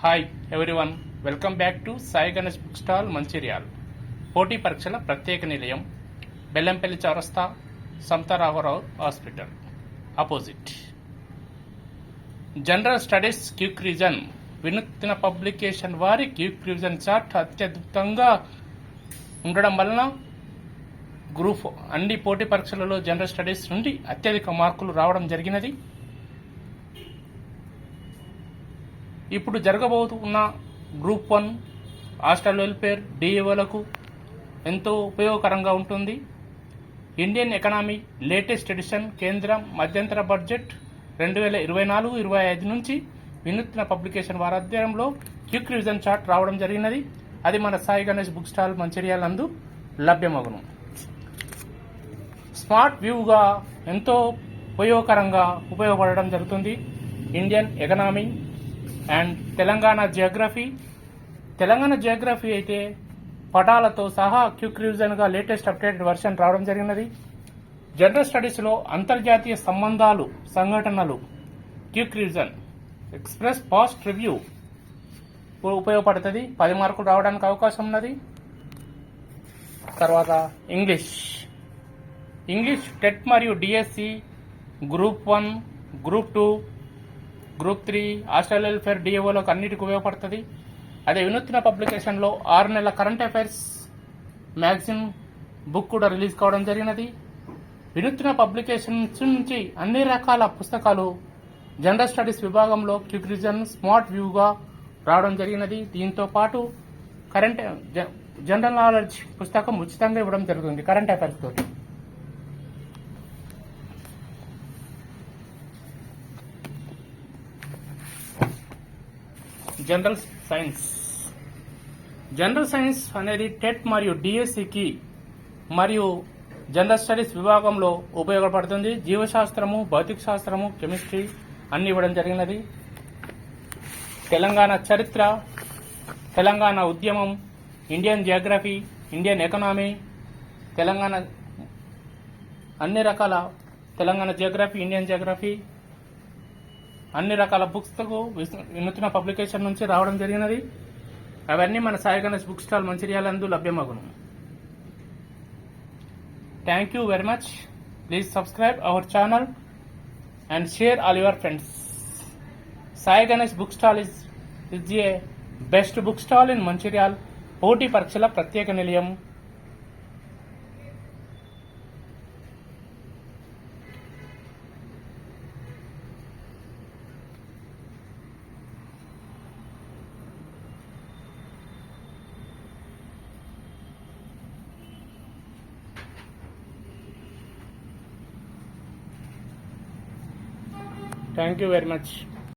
Hi everyone welcome back to Sai Ganesh book stall Mancherial పోటీ పరీక్షల ప్రత్యేక నిలయం బెల్లంపల్లి చౌరస్తా Samatharaghavarao hospital opposite general studies quick reason Vinootna publication వారి quick reason chart అత్యద్భుతంగా ఉండడం వలన గ్రూప్ అన్ని పోటీ పరీక్షలలో జనరల్ స్టడీస్ నుండి అత్యధిక మార్కులు రావడం జరిగినది. ఇప్పుడు జరగబోతున్న గ్రూప్ వన్ హాస్టల్ వెల్ఫేర్ డిఏఓలకు ఎంతో ఉపయోగకరంగా ఉంటుంది. ఇండియన్ ఎకనామీ లేటెస్ట్ ఎడిషన్ కేంద్రం మధ్యంతర బడ్జెట్ రెండు వేల ఇరవై నాలుగు ఇరవై ఐదు నుంచి వినూత్న పబ్లికేషన్ వారి అధ్యయనంలో క్విక్ రివిజన్ చార్ట్ రావడం జరిగినది. అది మన సాయి గణేష్ బుక్ స్టాల్ మంచిర్యాల నందు లభ్యమగును. స్మార్ట్ వ్యూగా ఎంతో ఉపయోగకరంగా ఉపయోగపడడం జరుగుతుంది. Indian economy and Telangana geography. Telangana geography అయితే పటాలతో సహా క్యూక్ రివిజన్గా లేటెస్ట్ అప్డేటెడ్ వర్షన్ రావడం జరిగినది. జనరల్ స్టడీస్లో అంతర్జాతీయ సంబంధాలు సంఘటనలు quick revision express past review ఉపయోగపడుతుంది. పది మార్కులు రావడానికి అవకాశం ఉన్నది. తర్వాత ఇంగ్లీష్. ఇంగ్లీష్ టెట్ మరియు DSC group one group two group three hostel welfare డిఏఓలకు అన్నిటికి ఉపయోగపడుతుంది. అదే వినూత్న పబ్లికేషన్లో ఆరు నెలల కరెంట్ అఫైర్స్ మ్యాగజిన్ బుక్ కూడా రిలీజ్ కావడం జరిగినది. వినూత్న పబ్లికేషన్స్ నుంచి అన్ని రకాల పుస్తకాలు జనరల్ స్టడీస్ విభాగంలో క్విక్ రిజన్ స్మార్ట్ వ్యూగా రావడం జరిగినది. దీంతో పాటు కరెంట్ జ- జనరల్ నాలెడ్జ్ పుస్తకం ఉచితంగా ఇవ్వడం జరుగుతుంది కరెంట్ అఫైర్స్ తోటి. General science. జనరల్ సైన్స్ అనేది టెట్ మరియు డిఎస్సికి మరియు జనరల్ స్టడీస్ విభాగంలో ఉపయోగపడుతుంది. జీవశాస్త్రము భౌతిక శాస్త్రము కెమిస్ట్రీ అన్ని ఇవ్వడం జరిగినది. తెలంగాణ చరిత్ర తెలంగాణ ఉద్యమం Indian geography Indian economy Telangana అన్ని రకాల తెలంగాణ జియోగ్రఫీ ఇండియన్ జియోగ్రఫీ అన్ని రకాల బుక్స్కు వినూత్న పబ్లికేషన్ నుంచి రావడం జరిగినది. అవన్నీ మన సాయి గణేష్ బుక్ స్టాల్ మంచిర్యాలందు లభ్యమగును. Thank you very much please subscribe our channel and share all your friends Sai Ganesh book stall is is a best book stall in Mancherial పోటీ పరీక్షల ప్రత్యేక నిలయం. Thank you very much